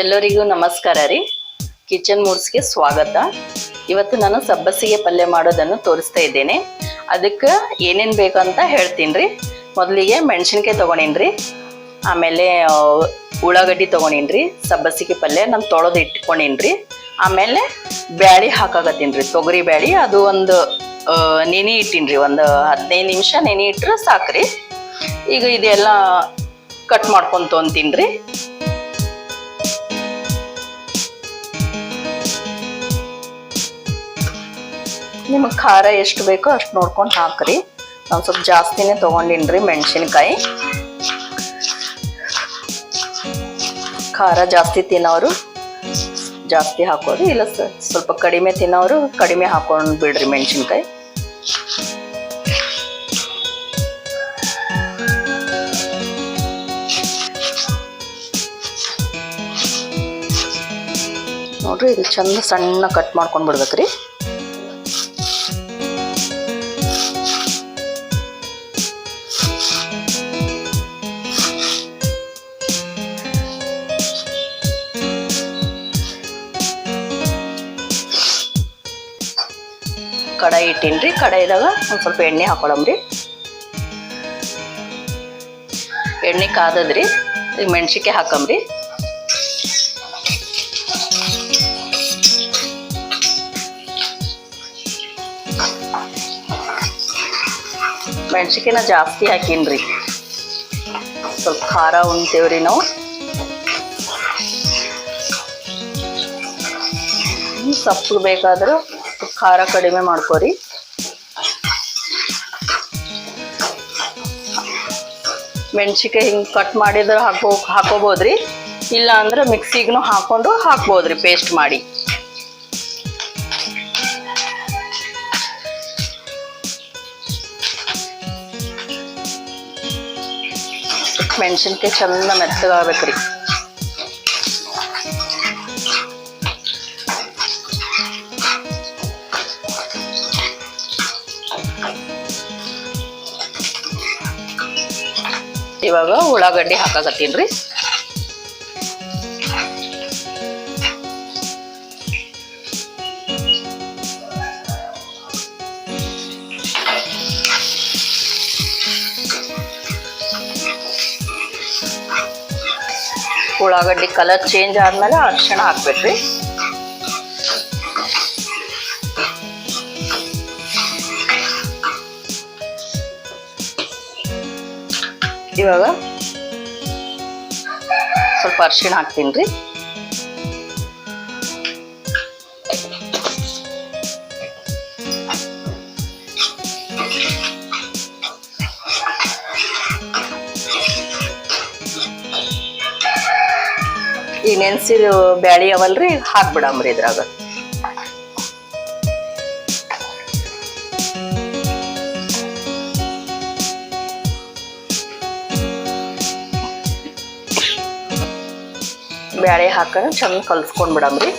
ಎಲ್ಲರಿಗೂ ನಮಸ್ಕಾರ ರೀ. ಕಿಚನ್ ಮೂಡ್ಸ್ಗೆ ಸ್ವಾಗತ. ಇವತ್ತು ನಾನು ಸಬ್ಬಸಿಗೆ ಪಲ್ಯ ಮಾಡೋದನ್ನು ತೋರಿಸ್ತಾ ಇದ್ದೇನೆ. ಅದಕ್ಕೆ ಏನೇನು ಬೇಕು ಅಂತ ಹೇಳ್ತೀನಿ ರೀ. ಮೊದಲಿಗೆ ಮೆಣಸಿನ್ಕಾಯಿ ತೊಗೊಂಡೀನಿ ಆಮೇಲೆ ಉಳ್ಳಾಗಡ್ಡಿ ತೊಗೊಂಡೀನಿ ರೀ. ಸಬ್ಬಸಿಗೆ ಪಲ್ಯ ನಾನು ತೊಳೆದು ಇಟ್ಕೊಂಡೀನಿ ರೀ. ಆಮೇಲೆ ಬ್ಯಾಳಿ ಹಾಕಾಕತ್ತೀನಿ ರೀ. ತೊಗರಿ ಬ್ಯಾಳಿ, ಅದು ಒಂದು ನೆನೆ ಇಟ್ಟೀನಿ ರೀ. ಒಂದು ಹದಿನೈದು ನಿಮಿಷ ನೆನೆ ಇಟ್ರೆ ಸಾಕ್ರಿ. ಈಗ ಇದೆಲ್ಲ ಕಟ್ ಮಾಡ್ಕೊಂಡು ತೊಗೊಂತೀನಿ ರೀ. ನಿಮಗೆ ಖಾರ ಎಷ್ಟು ಬೇಕೋ ಅಷ್ಟು ನೋಡ್ಕೊಂಡು ಹಾಕ್ರಿ. ನಾನು ಸ್ವಲ್ಪ ಜಾಸ್ತಿನೇ ತೊಗೊಂಡಿನಿ ರೀ ಮೆಣಸಿನ್ಕಾಯಿ. ಖಾರ ಜಾಸ್ತಿ ತಿನ್ನೋರು ಜಾಸ್ತಿ ಹಾಕೋರು ಇಲ್ಲ ಸ್ವಲ್ಪ ಕಡಿಮೆ ತಿನ್ನೋರು ಕಡಿಮೆ ಹಾಕೊಂಡು ಬಿಡ್ರಿ ಮೆಣಸಿನ್ಕಾಯಿ. ನೋಡ್ರಿ ಇದು ಚಂದ ಸಣ್ಣ ಕಟ್ ಮಾಡ್ಕೊಂಡು ಬಿಡ್ಬೇಕ್ರಿ. ಕಡಾಯಿ ಇಟ್ಟೀನಿ ಕಡಾಯಿದಾಗ ಒಂದು ಸ್ವಲ್ಪ ಎಣ್ಣೆ ಹಾಕೊಳಮ್ರಿ. ಎಣ್ಣೆ ಕಾದದ್ರಿ. ಈಗ ಮೆಣ್ಸಿನ್ಕಾಯಿ ಹಾಕಮ್ರಿ. ಮೆಣ್ಸಿನ್ಕಾಯಿನ ಜಾಸ್ತಿ ಹಾಕೀನ್ರಿ. ಸ್ವಲ್ಪ ಖಾರ ಉಣ್ತೇವ್ರಿ ನಾವು. ಸಪ್ಪು ಬೇಕಾದ್ರೂ ಖಾರ ಕಡಿಮೆ ಮಾಡ್ಕೊರಿ. ಮೆಣಸಿಕಾಯಿ ಹಿಂಗೆ ಕಟ್ ಮಾಡಿದ್ರೆ ಹಾಕೋ, ಹಾಕೋಬೋದ್ರಿ. ಇಲ್ಲ ಅಂದ್ರೆ ಮಿಕ್ಸಿಗೂ ಹಾಕೊಂಡು ಹಾಕ್ಬೋದ್ರಿ ಪೇಸ್ಟ್ ಮಾಡಿ. ಮೆಣಸಿನ್ಕಾಯಿ ಚಂದ ಮೆತ್ತಗಾಗ್ಬೇಕ್ರಿ. ಇವಾಗ ಉಳ್ಳಾಗಡ್ಡಿ ಹಾಕಾಕತ್ತೀನಿ ರೀ. ಉಳ್ಳಾಗಡ್ಡಿ ಕಲರ್ ಚೇಂಜ್ ಆದ್ಮೇಲೆ ಅರ್ಶಿಣ ಹಾಕ್ಬೇಕ್ರಿ. ಇವಾಗ ಸ್ವಲ್ಪ ಅರಿಶಿಣ ಹಾಕ್ತೀನಿ ರೀ. ಈ ನೆನ್ಸಿದ ಬ್ಯಾಳಿ ಅವಲ್ರಿ ಹಾಕ್ಬಿಡಮ್ರಿ ಇದ್ರಾಗ. ಬ್ಯಾಳೆ ಹಾಕೊಂಡು ಚಂದ ಕಲ್ಸ್ಕೊಂಡ್ ಬಿಡಮ್ರಿ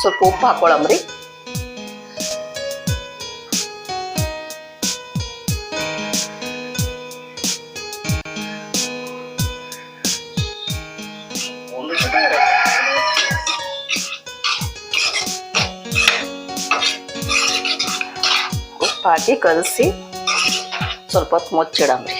ಸ್ವಲ್ಪ ಉಪ್ಪು ಹಾಕೊಳಮ್ರಿ ಹಾಕಿ ಕಲಸಿ ಸ್ವಲ್ಪ ಹೊತ್ತು ಮುಚ್ಚಿಡಮ್ರಿ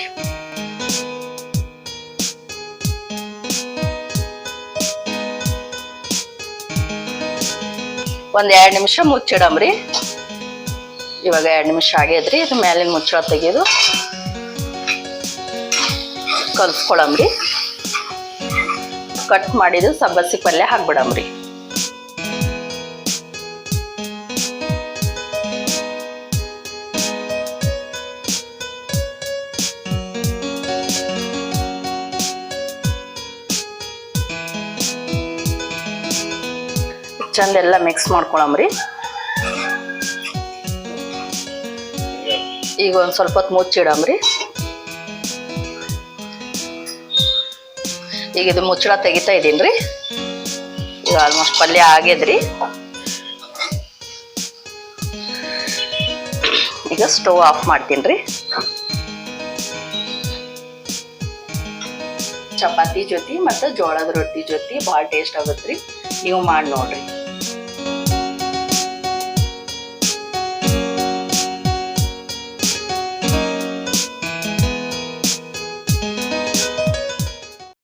ಒಂದ್ ಎರಡ್ ನಿಮಿಷ ಮುಚ್ಚಿಡಮ್ರಿ ಇವಾಗ ಎರಡು ನಿಮಿಷ ಆಗೈತ್ರಿ ಇದು ಮೇಲಿನ ಮುಚ್ಚಳ ತೆಗೆದು ಕಲ್ಸ್ಕೊಳಮ್ರಿ ಕಟ್ ಮಾಡಿದ್ದು ಸಬ್ಬಸಿ ಪಲ್ಯ ಹಾಕ್ಬಿಡಮ್ರಿ ಚಂದ ಎಲ್ಲ ಮಿಕ್ಸ್ ಮಾಡ್ಕೊಳಮ್ರಿ ಈಗ ಒಂದು ಸ್ವಲ್ಪ ಹೊತ್ತು ಮುಚ್ಚಿಡಮ್ರಿ ಈಗ ಇದು ಮುಚ್ಚಳ ತೆಗಿತಾ ರೀ ಈಗ ಆಲ್ಮೋಸ್ಟ್ ಪಲ್ಯ ಆಗ್ಯದ್ರಿ ಈಗ ಸ್ಟವ್ ಆಫ್ ಮಾಡ್ತೀನಿ ರೀ ಚಪಾತಿ ಜೊತೆ ಮತ್ತು ಜೋಳದ ರೊಟ್ಟಿ ಜೊತೆ ಭಾಳ ಟೇಸ್ಟ್ ಆಗುತ್ತೆ ರೀ ನೀವು ಮಾಡಿ ನೋಡ್ರಿ.